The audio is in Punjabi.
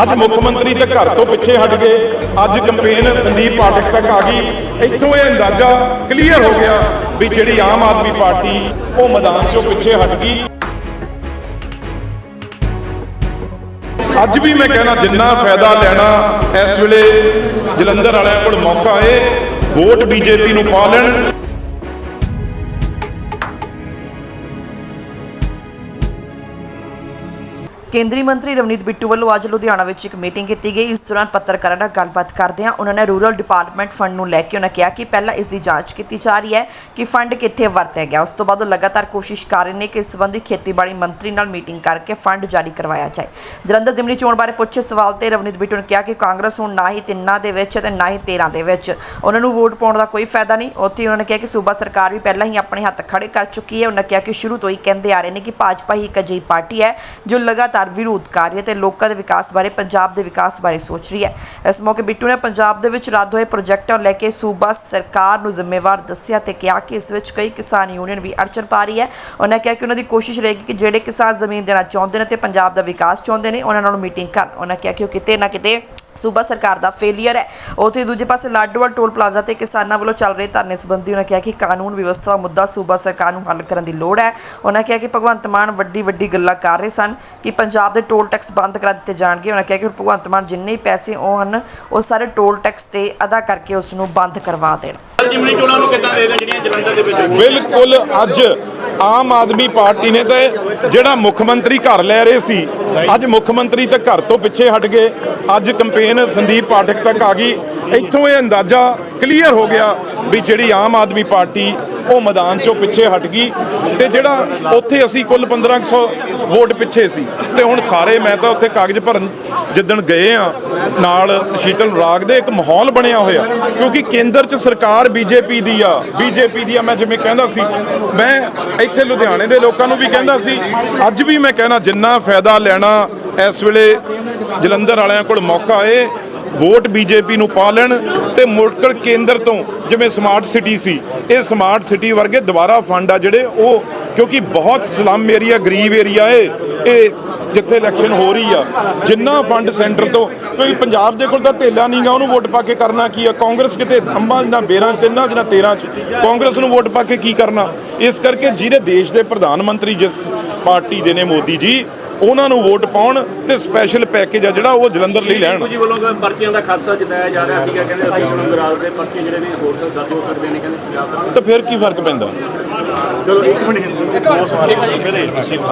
ਅੱਜ ਮੁੱਖ ਮੰਤਰੀ ਤੇ ਘਰ ਤੋਂ ਪਿੱਛੇ ਹਟ ਗਏ ਅੱਜ ਕੈਂਪੇਨ ਸੰਦੀਪ ਪਾਠਕ ਤੱਕ ਆ ਗਈ। ਇੱਥੋਂ ਇਹ ਅੰਦਾਜ਼ਾ ਕਲੀਅਰ ਹੋ ਗਿਆ ਵੀ ਜਿਹੜੀ ਆਮ ਆਦਮੀ ਪਾਰਟੀ ਉਹ ਮੈਦਾਨ ਚੋਂ ਪਿੱਛੇ ਹਟ ਗਈ। ਅੱਜ ਵੀ ਮੈਂ ਕਹਿਣਾ ਜਿੰਨਾ ਫਾਇਦਾ ਲੈਣਾ ਇਸ ਵੇਲੇ ਜਲੰਧਰ ਵਾਲਿਆਂ ਕੋਲ ਮੌਕਾ ਏ, ਵੋਟ ਬੀਜੇਪੀ ਨੂੰ ਪਾ ਲੈਣ। ਕੇਂਦਰੀ ਮੰਤਰੀ ਰਵਨੀਤ ਬਿੱਟੂ ਵੱਲੋਂ ਅੱਜ ਲੁਧਿਆਣਾ ਵਿੱਚ ਇੱਕ ਮੀਟਿੰਗ ਕੀਤੀ ਗਈ। ਇਸ ਦੌਰਾਨ ਪੱਤਰਕਾਰਾਂ ਨਾਲ ਗੱਲਬਾਤ ਕਰਦਿਆਂ ਉਹਨਾਂ ਨੇ ਰੂਰਲ ਡਿਪਾਰਟਮੈਂਟ ਫੰਡ ਨੂੰ ਲੈ ਕੇ ਉਹਨਾਂ ਕਿਹਾ ਕਿ ਪਹਿਲਾਂ ਇਸ ਦੀ ਜਾਂਚ ਕੀਤੀ ਜਾ ਰਹੀ ਹੈ ਕਿ ਫੰਡ ਕਿੱਥੇ ਵਰਤਿਆ ਗਿਆ। ਉਸ ਤੋਂ ਬਾਅਦ ਉਹ ਲਗਾਤਾਰ ਕੋਸ਼ਿਸ਼ ਕਰ ਰਹੇ ਨੇ ਕਿ ਇਸ ਸੰਬੰਧੀ ਖੇਤੀਬਾੜੀ ਮੰਤਰੀ ਨਾਲ ਮੀਟਿੰਗ ਕਰਕੇ ਫੰਡ ਜਾਰੀ ਕਰਵਾਇਆ ਜਾਏ। ਜਲੰਧਰ ਜ਼ਿਮਨੀ ਚੋਣ ਬਾਰੇ ਪੁੱਛੇ ਸਵਾਲ ਤੇ ਰਵਨੀਤ ਬਿੱਟੂ ਨੇ ਕਿਹਾ ਕਿ ਕਾਂਗਰਸ ਹੁਣ ਨਾ ਹੀ ਤਿੰਨਾਂ ਦੇ ਵਿੱਚ ਤੇ ਨਾ ਹੀ 13 ਦੇ ਵਿੱਚ। ਉਹਨਾਂ ਨੂੰ ਵੋਟ ਪਾਉਣ ਦਾ ਕੋਈ ਫਾਇਦਾ ਨਹੀਂ। ਉੱਥੇ ਹੀ ਉਹਨਾਂ ਨੇ ਕਿਹਾ ਕਿ ਸੂਬਾ ਸਰਕਾਰ ਵੀ ਪਹਿਲਾਂ ਹੀ ਆਪਣੇ ਹੱਥ ਖੜੇ ਕਰ ਚੁੱਕੀ ਹੈ। ਉਹਨਾਂ ਕਿਹਾ ਕਿ ਸ਼ੁਰੂ ਤੋਂ ਹੀ ਕਹਿੰਦੇ ਆ ਰਹੇ ਨੇ ਕਿ ਭਾਜਪਾ ਹੀ ਇੱਕ ਅਜਿਹੀ ਪਾਰਟੀ ਹੈ ਜੋ ਲਗਾਤਾਰ ਵਿਰੋਧ ਕਰ ਰਹੀ ਹੈ ਤੇ ਲੋਕਾਂ ਦੇ ਵਿਕਾਸ ਬਾਰੇ, ਪੰਜਾਬ ਦੇ ਵਿਕਾਸ ਬਾਰੇ ਸੋਚ ਰਹੀ ਹੈ। ਇਸ ਮੌਕੇ ਬਿੱਟੂ ਨੇ ਪੰਜਾਬ ਦੇ ਵਿੱਚ ਰੱਦ ਹੋਏ ਪ੍ਰੋਜੈਕਟਾਂ ਨੂੰ ਲੈ ਕੇ ਸੂਬਾ ਸਰਕਾਰ ਨੂੰ ਜ਼ਿੰਮੇਵਾਰ ਦੱਸਿਆ ਤੇ ਕਿਹਾ ਕਿ ਇਸ ਵਿੱਚ ਕਈ ਕਿਸਾਨ ਯੂਨੀਅਨ ਵੀ ਅੜਚਨ ਪਾ ਰਹੀ ਹੈ। ਉਹਨਾਂ ਕਿਹਾ ਕਿ ਉਹਨਾਂ ਦੀ ਕੋਸ਼ਿਸ਼ ਰਹੇਗੀ ਕਿ ਜਿਹੜੇ ਕਿਸਾਨ ਜ਼ਮੀਨ ਦੇਣਾ ਚਾਹੁੰਦੇ ਨੇ ਤੇ ਪੰਜਾਬ ਦਾ ਵਿਕਾਸ ਚਾਹੁੰਦੇ ਨੇ, ਉਹਨਾਂ ਨਾਲ ਮੀਟਿੰਗ ਕਰਨ। ਉਹਨਾਂ ਕਿਹਾ ਕਿ ਉਹ ਕਿਤੇ ਨਾ ਕਿਤੇ ਸੂਬਾ ਸਰਕਾਰ ਦਾ ਫੇਲਿਅਰ ਹੈ। ਉੱਥੇ ਦੂਜੇ ਪਾਸੇ ਲਾਡੋਵਾਲ ਟੋਲ ਪਲਾਜ਼ਾ ਤੇ ਕਿਸਾਨਾਂ ਵੱਲੋਂ ਚੱਲ ਰਹੇ ਧਰਨੇ ਸੰਬੰਧੀ ਉਹਨਾਂ ਕਿਹਾ ਕਿ ਕਾਨੂੰਨ ਵਿਵਸਥਾ ਦਾ ਮੁੱਦਾ ਸੂਬਾ ਸਰਕਾਰ ਨੂੰ ਹੱਲ ਕਰਨ ਦੀ ਲੋੜ ਹੈ। ਉਹਨਾਂ ਕਿਹਾ ਕਿ ਭਗਵੰਤ ਮਾਨ ਵੱਡੀ ਵੱਡੀ ਗੱਲਾਂ ਕਰ ਰਹੇ ਸਨ ਕਿ ਪੰਜਾਬ ਦੇ ਟੋਲ ਟੈਕਸ ਬੰਦ ਕਰਾ ਦਿੱਤੇ ਜਾਣਗੇ। ਉਹਨਾਂ ਕਿਹਾ ਕਿ ਭਗਵੰਤ ਮਾਨ ਜਿੰਨੇ ਹੀ ਪੈਸੇ ਉਹ ਹਨ ਉਹ ਸਾਰੇ ਟੋਲ ਟੈਕਸ ਤੇ ਅਦਾ ਕਰਕੇ ਉਸ ਨੂੰ ਬੰਦ ਕਰਵਾ ਦੇਣ। ਜਿਮਨੀ ਚੋਣਾਂ ਨੂੰ ਕਿੱਦਾਂ ਦੇਖਦੇ ਜਿਹੜੀਆਂ ਜਲੰਧਰ ਦੇ ਵਿੱਚ ਬਿਲਕੁਲ ਅੱਜ ਆਮ ਆਦਮੀ ਪਾਰਟੀ ਨੇ ਤਾਂ ਜਿਹੜਾ ਮੁੱਖ ਮੰਤਰੀ ਘਰ ਲੈ ਰਹੇ ਸੀ, ਅੱਜ ਮੁੱਖ ਮੰਤਰੀ ਤਾਂ ਘਰ ਤੋਂ ਪਿੱਛੇ ਹਟ ਗਏ। ਅੱਜ ਕੰਪੇਨ ਸੰਦੀਪ ਪਾਠਕ ਤੱਕ ਆ ਗਈ। ਇੱਥੋਂ ਇਹ ਅੰਦਾਜ਼ਾ ਕਲੀਅਰ ਹੋ ਗਿਆ ਵੀ ਜਿਹੜੀ ਆਮ ਆਦਮੀ ਪਾਰਟੀ ਉਹ ਮੈਦਾਨ ਚੋਂ ਪਿੱਛੇ ਹਟ ਗਈ ਤੇ ਜਿਹੜਾ ਉੱਥੇ ਅਸੀਂ ਕੁੱਲ 1500 ਵੋਟ ਪਿੱਛੇ ਸੀ ਤੇ ਹੁਣ ਸਾਰੇ ਮੈਂ ਤਾਂ ਉੱਥੇ ਕਾਗਜ਼ ਭਰਨ ਜਿੱਦਣ ਗਏ ਆ, ਨਾਲ ਸ਼ੀਤਲ ਰਾਗ ਦੇ ਇੱਕ ਮਾਹੌਲ ਬਣਿਆ ਹੋਇਆ, ਕਿਉਂਕਿ ਕੇਂਦਰ 'ਚ ਸਰਕਾਰ ਬੀਜੇਪੀ ਦੀ ਆ, ਬੀਜੇਪੀ ਦੀ ਆ, ਮੈਂ ਜਿਵੇਂ ਕਹਿੰਦਾ ਸੀ, ਮੈਂ ਇੱਥੇ ਲੁਧਿਆਣੇ ਦੇ ਲੋਕਾਂ ਨੂੰ ਵੀ ਕਹਿੰਦਾ ਸੀ, ਅੱਜ ਵੀ ਮੈਂ ਕਹਿਣਾ ਜਿੰਨਾ ਫਾਇਦਾ ਲੈਣਾ ਇਸ ਵੇਲੇ ਜਲੰਧਰ ਵਾਲਿਆਂ ਕੋਲ ਮੌਕਾ ਏ ਵੋਟ ਬੀਜੇਪੀ ਨੂੰ ਪਾ ਲੈਣ ਤੇ ਮੁੜਕੜ ਕੇਂਦਰ ਤੋਂ, ਜਿਵੇਂ ਸਮਾਰਟ ਸਿਟੀ ਸੀ, ਇਹ ਸਮਾਰਟ ਸਿਟੀ ਵਰਗੇ ਦੁਬਾਰਾ ਫੰਡ ਆ ਜਿਹੜੇ ਉਹ, ਕਿਉਂਕਿ ਬਹੁਤ ਸਲਮ ਏਰੀਆ ਗਰੀਬ ਏਰੀਆ ਏ, ਇਹ ਜਿੱਥੇ ਇਲੈਕਸ਼ਨ ਹੋ ਰਹੀ ਆ, ਜਿੰਨਾ ਫੰਡ ਸੈਂਟਰ ਤੋਂ, ਕਿਉਂਕਿ ਪੰਜਾਬ ਦੇ ਕੋਲ ਤਾਂ ਧੇਲਾ ਨਹੀਂਗਾ ਉਹਨੂੰ ਵੋਟ ਪਾ ਕੇ ਕਰਨਾ ਕੀ ਆ? ਕਾਂਗਰਸ ਕਿਤੇ ਅੰਬਾਂ ਨਾ ਬੇਰਾਂ, ਤਿੰਨਾਂ ਚ ਨਾ 13 ਚ, ਕਾਂਗਰਸ ਨੂੰ ਵੋਟ ਪਾ ਕੇ ਕੀ ਕਰਨਾ? ਇਸ ਕਰਕੇ ਜਿਹੜੇ ਦੇਸ਼ ਦੇ ਪ੍ਰਧਾਨ ਮੰਤਰੀ ਜਿਸ ਪਾਰਟੀ ਦੇ ਨੇ ਮੋਦੀ ਜੀ ਉਹਨਾਂ ਨੂੰ ਵੋਟ ਪਾਉਣ ਤੇ ਸਪੈਸ਼ਲ ਪੈਕੇਜ ਆ ਜਿਹੜਾ ਉਹ ਜਲੰਧਰ ਲਈ ਲੈਣ। ਜੀ ਵੱਲੋਂ ਪਰਚੀਆਂ ਦਾ ਖਾਦਸਾ ਜਤਾਇਆ ਜਾ ਰਿਹਾ ਸੀਗਾ ਕਹਿੰਦੇ ਅਸੀਂ ਹੁਣ ਵਿਰਾਸਤ ਦੇ ਪਰਚੇ ਜਿਹੜੇ ਨੇ ਹੋਰ ਸੇ ਦਰਜ ਹੋ ਸਕਦੇ ਨੇ ਕਹਿੰਦੇ ਪੰਜਾਬ ਸਰਕਾਰ ਤਾਂ ਫਿਰ ਕੀ ਫ਼ਰਕ ਪੈਂਦਾ? ਚਲੋ ਇੱਕ ਮਿੰਟ ਦੋ ਸਵਾਲ। अब